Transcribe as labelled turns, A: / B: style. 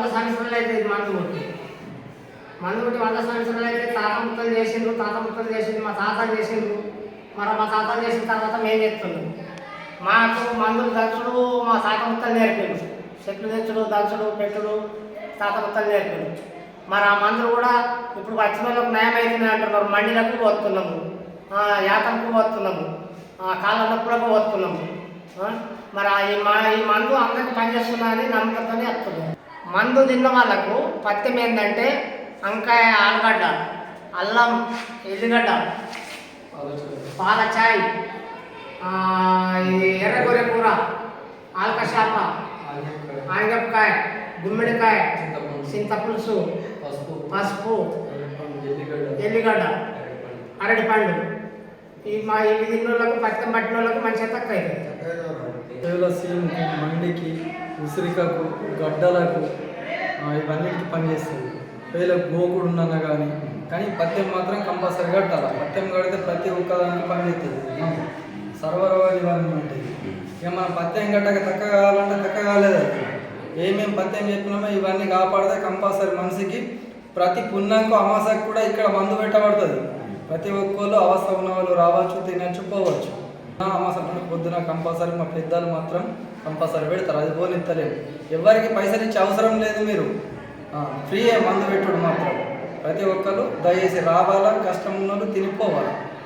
A: వంద సంవత్సరాలు అయితే ఇది మందు కొట్టి. మందు కొట్టి వంద సంవత్సరాలు అయితే తాత ముక్కలు చేసిండ్రు తాత ముక్కలు చేసిండ్రు మా తాత చేసిండ్రు. మరి మా తాత చేసిన తర్వాత మేము చెప్తున్నాం మాకు మందులు దంచుడు మా తాత ముక్కలు నేర్పారు చెట్లు తెచ్చుడు దంచుడు పెట్టుడు తాత ముక్కలు నేర్పారు మరి ఆ మందులు కూడా ఇప్పుడు వచ్చిన వాళ్ళకు న్యాయం అంటున్నారు. మండిలకు పోతున్నాము. ఆ, యాతకు పోతున్నాము. కాళ్ళ నొప్పులకు పోతున్నాము. మరి ఈ మా ఈ మందు అందరికి పనిచేస్తున్నా అని నమ్మకంతోనే వస్తున్నాం మందు తిన్న వాళ్ళకు పత్యం ఏంటంటే వంకాయ ఆలుగడ్డ అల్లం ఎల్లిగడ్డ పాల చాయ్ ఇది ఎర్రగొర్రె కూర ఆల్క చేప ఆనగపకాయ గుమ్మిడికాయ చింతపులుసు
B: పసుపు
A: పసుపు
B: ఎల్లిగడ్డ
A: ఎల్లిగడ్డ అరటిపండు. ఈ మా ఇవి తిన్నోళ్ళకు పత్యం పట్టిన వాళ్ళకు మంచిగా తక్కువ అవుతుంది
B: తులసీకి మండికి ఉసిరికకు గడ్డలకు ఇవన్నీ ఇవన్నిటికి పనిచేస్తుంది వేల గోకుడు ఉన్న కానీ కానీ పత్యం మాత్రం కంపల్సరీ కట్టాలి? పత్యం కడితే ప్రతి ఒక్కదానికి పనిచేస్తుంది సర్వరవ నివారణ ఉంటుంది ఇక మనం పత్యం కట్టక తక్క కావాలంటే తక్క కాలేదు ఏమేమి ఏమేం పత్యం చెప్పినామో ఇవన్నీ కాపాడితే కంపల్సరీ మనిషికి ప్రతి పుణ్యంకు అమాసకు కూడా ఇక్కడ మందు పెట్టబడుతుంది. ప్రతి ఒక్కళ్ళు అవస్థ ఉన్న వాళ్ళు రావచ్చు తినచ్చు పోవచ్చు అమాస పొద్దున కంపల్సరీ మా పెద్దలు మాత్రం కంపల్సరీ పెడతారు అది పోనిత్తలేదు ఎవరికి పైసలు ఇచ్చే అవసరం లేదు మీరు. ఫ్రీయే మందు పెట్టుడు మాత్రం. ప్రతి ఒక్కరు దయచేసి రావాలా కష్టం ఉన్న వాళ్ళు తినిపోవాలి.